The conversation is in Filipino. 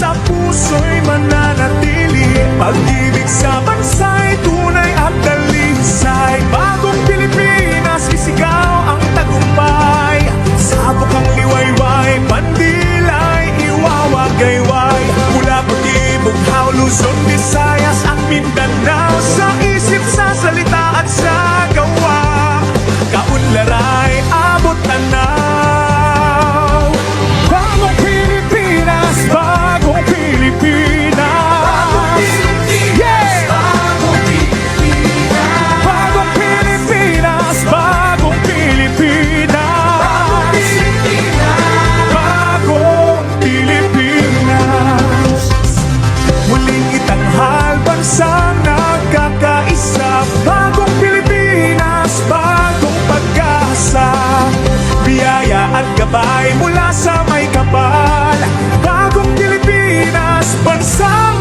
sa puso'y mananatili. Pag-ibig sa bansa'y tunay at dalisay. Bagong Pilipinas, isigaw ang tagumpay. Sabok ang liwayway, pandilay, iwawagayway. Mula pag-ibig, how Luzon, Visayas at Mindanao. Sa isip, sa salita at sa gawa. Kaunlaray, abot na at gabay mula sa may kapal. Bagong Pilipinas, bansang